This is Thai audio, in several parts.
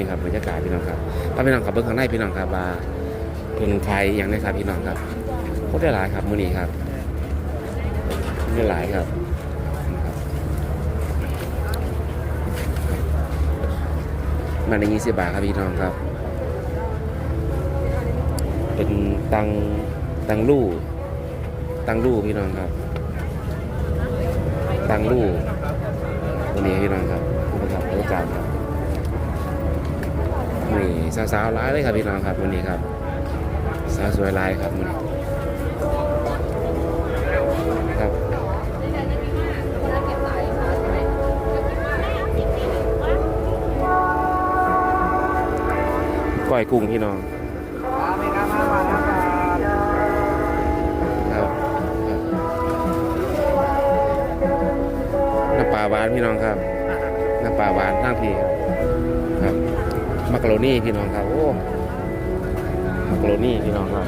นี่ครับบรรยากาศพี่น้องครับถ้าพี่น้องขับเบิ้งข้างในพี่น้องครับว่าเป็นใครอย่างนี้ครับพี่น้องครับโคตรได้หลายครับมื้อนี้ครับได้หลายครับมาในยี่สิบบาทครับพี่น้องครับ เป็นตังตังลู่ตังลู่พี่น้องครับ ตังลู่ตัวนี้พี่น้องครับนี่ครับบรรยากาศครับ นี่สาวๆร้ายเลยครับพี่น้องครับวันนี้ครับ สาวสวยร้ายครับวันนี้ครับก้อยกุ้งพี่น้องครับน้ำปลาหวานพี่น้องครับน้ำปลาหวานทั้งทีครับ กกโรนี่พี่น้องครับโอ้มักโรนี่พี่น้องครับ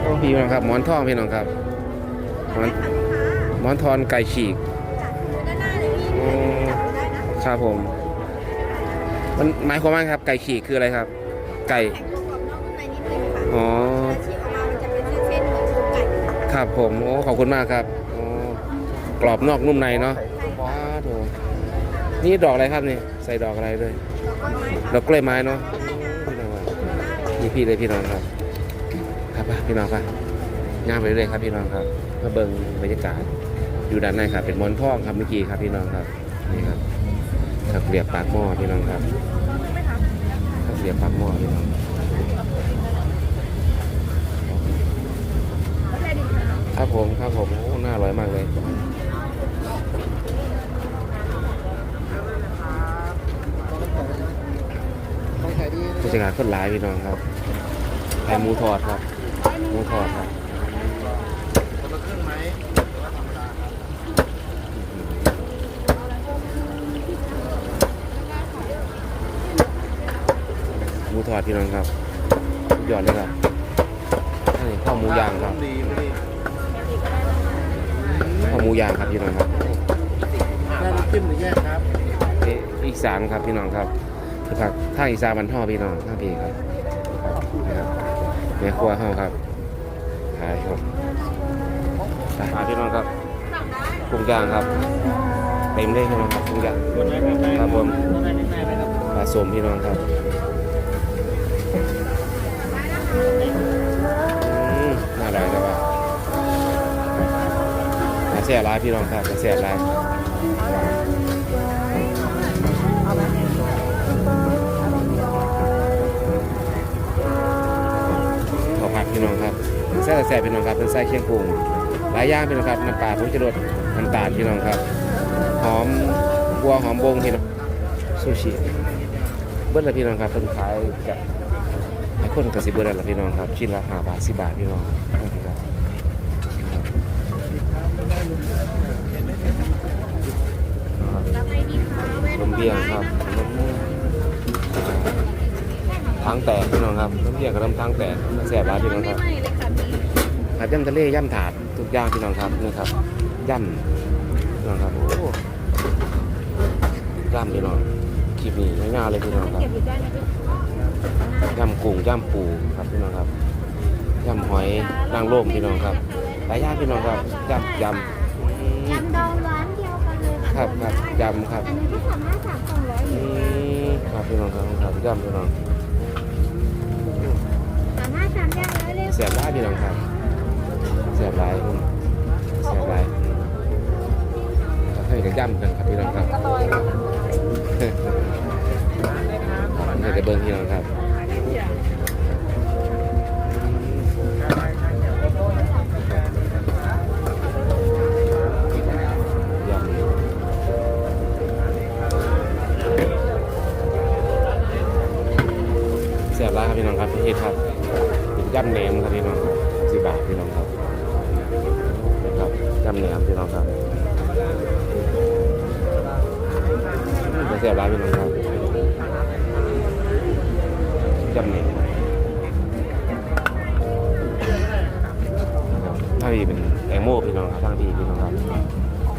โอ้พี่น้องครับหมอนทองพี่น้องครับหมอนหมอนทอนไก่ฉีกด้านหน้าเลยพี่อืมจับได้นะครับผม มันหมายความว่าไงครับ ไก่ฉีกคืออะไรครับ ไก่ อ๋อ ครับผม โอ้ ขอบคุณมากครับโอ้กรอบนอกนุ่มในเนาะว้าโถ นี่ดอกอะไรครับนี่ใส่ดอกอะไรด้วยดอกกล้วยไม้เนาะพี่น้องนี่พี่เลยพี่น้องครับ ครับป่ะพี่น้องครับย่างไปเรื่อยครับพี่น้องครับมาเบิ่งบรรยากาศอยู่ด้านในครับ เป็นมอนทองครับเมื่อกี้ครับพี่น้องครับนี่ครับข้าวเกลียบปากหม้อพี่น้องครับข้าวเกลียบปากหม้อพี่น้องครับผมครับผมโอ้น่าอร่อยมากเลย ต้องใช้ดีผู้จัดการคนหลายพี่น้องครับไข่หมูทอดครับ หมูทอดครับคนละครึ่งไหมหมูทอดพี่น้องครับสุดยอดเลยครับนี่ข้าวหมูย่างครับดีไม่ดีข้าวหมูย่างครับพี่น้องครับได้น้ำจิ้มหรือแยกครับเอ๊ะอีสานครับพี่น้องครับ คือผักทางอีสานบันท่อพี่น้องทางพี่ครับนะครับแม่ครัวเฮาครับขายครับไปหาพี่น้องครับกุ้งย่างครับเต็มเลยพี่น้องครับกุ้งย่างครับผมปลาสมพี่น้องครับน่าอร่อยแต่ว่าน่าแซ่บร้ายพี่น้องครับน่าแซ่บร้าย แซ่บแซ่บพี่น้องครับเป็นไส้เชียงกุ้งหลายอย่างพี่น้องครับน้ำปลาผงชูรสน้ำตาลพี่น้องครับ หอมบัวหอมบงพี่น้องซูชิเบิ้ลละพี่น้องครับเป็นขายกับไอ้คนกระสิเบิ้ลละพี่น้องครับชิ้นละห้าบาทสิบบาทพี่น้องครับนมเบี้ยงครับนมทางแตกพี่น้องครับนมเบี้ยงกับน้ำทางแตกแซ่บร้านพี่น้องครับไม่เลย ค่ะพี่ครับย่ำทะเลย่ำถาดทุกอย่างพี่น้องครับนี่ครับย่ำพี่น้องครับโอ้ย่ำพี่น้องคลิปนี้ง่ายๆเลยพี่น้องครับเก็บอยู่ได้นะพี่ย่ำกุ้งย่ำปูครับพี่น้องครับย่ำหอยนางรมพี่น้องครับหลายอย่างพี่น้องครับย่ำยำอืมยำดองร้านเดียวกันเลยครับครับยำครับอันนี้ที่สามห้าสามสองร้อยหอืนึ่งมครับพี่น้องครับครับย่ำพี่น้องสามห้าสามอย่างร้อยเลยแสบร้ายพี่น้องครับ แสบร้ายอืมแสบร้ายอืมแล้วให้กับย่ำกันครับพี่น้องครับให้กับเบิ้งพี่น้องครับยำแซ่บร้ายครับพี่น้องครับพี่เอกครับเป็นยำแหนมครับพี่น้องสิบบาทพี่น้องครับ ครับยำแหนมพี่น้องครับเป็นแซ่บร้ายพี่น้องครับยำแหนมทางนี้เป็นแตงโมพี่น้องครับทางที่พี่น้องครับ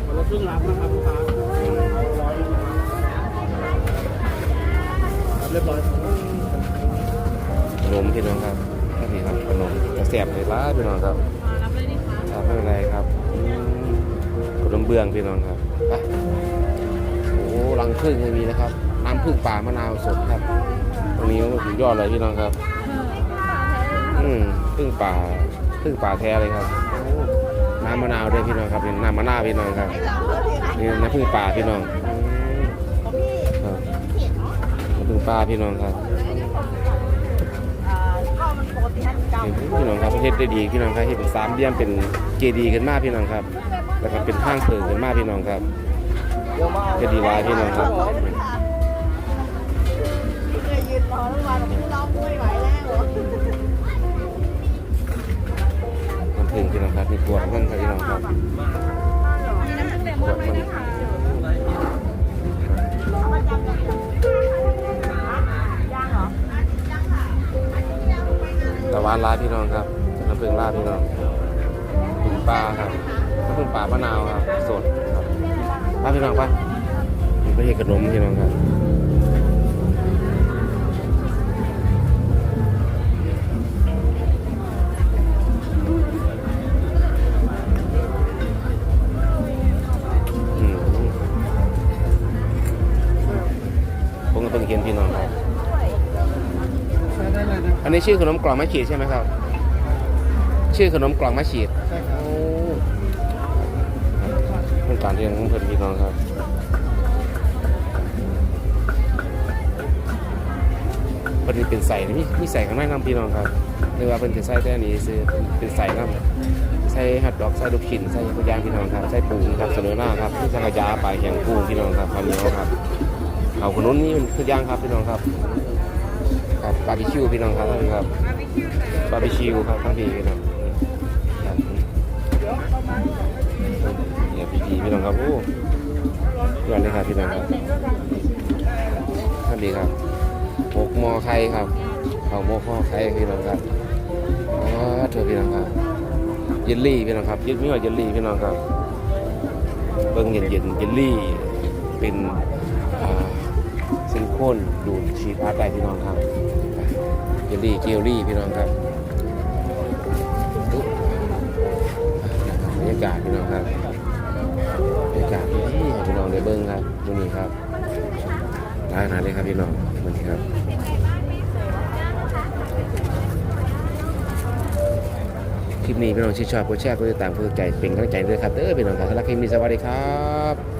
คนละครึ่งรับนะครับลูกค้าอืมเรียบร้อยครับขนมพี่น้องครับนี่ครับขนมกระแสบเลยล่ะพี่น้องครับครับ บื้องพี่น้องครับไปโอ้รังผึ้งยังมีนะครับ น้ำผึ้งป่ามะนาวสดครับ ตรงนี้สุดยอดเลยพี่น้องครับ อืมผึ้งป่าผึ้งป่าแท้เลยครับโอ้น้ำมะนาวด้วยพี่น้องครับเป็นน้ำมะนาวพี่น้องครับ นี่น้ำผึ้งป่าพี่น้องอืมครับน้ำผึ้งป่าพี่น้องครับพี่น้องครับประเทศได้ดีพี่น้องครับที่เป็นสามเหลี่ยมเป็นเจดีย์ขึ้นมาพี่น้องครับ แล้วก็เป็นห้างเปิดขึ้นมาพี่น้องครับจะดีหลายพี่น้องครับยืนรอทั้งวันผมร้องไม่ไหวแล้วน้ำผึ้งพี่น้องครับมีขวมันครับพี่น้องครับขวมันตะวันลาพี่น้องครับน้ำผึ้งลาพี่น้องผึ้งปลาครับ น้ำผึ้งปลามะนาวครับสดครับป้าพี่น้องป้ามีประเทศขนมพี่น้องครับอืมผมก็เพิ่งเห็นพี่น้องครับใช้ได้เลยนะอันนี้ชื่อขนมกล่องมะขีดใช่ไหมครับ ชื่อขนมกล่องมะขีดใช่ครับโอ้ เป็นการเรียนของเพื่อนพี่น้องครับเพิ่นเป็นใส่นี่มีมีใส่ข้างในน้ำพี่น้องครับหรือว่าเป็นจะใส่แต่อันนี้ซื้อเป็นเป็นใส่น้ำใส่ฮัดดอกใส่ลูกชิ้นใส่ทุกอย่างพี่น้องครับใส่ปูครับเสนอหน้าครับที่สังขยาปลายแข็งปูพี่น้องครับข้าวเหนียวครับเขาขนุนนี่มันคือย่างครับพี่น้องครับครับบาร์บีคิวพี่น้องครับท่านครับบาร์บีคิวครับทั้งพี่พี่น้องครับ เนี่ยพี่น้องครับ โอ้ยอดเลยครับพี่น้องครับท่านดีครับหกมอไข่ครับเขาโมข้อไข่พี่น้องครับอ๋อเธอพี่น้องครับเยลลี่พี่น้องครับยึดไม่ว่าเยลลี่พี่น้องครับเบิ้งเย็นเย็นเยลลี่ เป็นซิลิโคนดูดฉีดอาร์ตได้พี่น้องครับเยลลี่เจลลี่พี่น้องครับบรรยากาศพี่น้องครับ กาศที่พี่น้องได้เบิ้งครับตรงนี้ครับได้ขนาดเลยครับพี่น้องมันครับคลิปนี้พี่น้องชื่นชอบกดแชร์กดติดตามกดใจเป็นกำลังใจด้วยครับเด้อพี่น้องครับสำหรับคลิปนี้สวัสดีครับ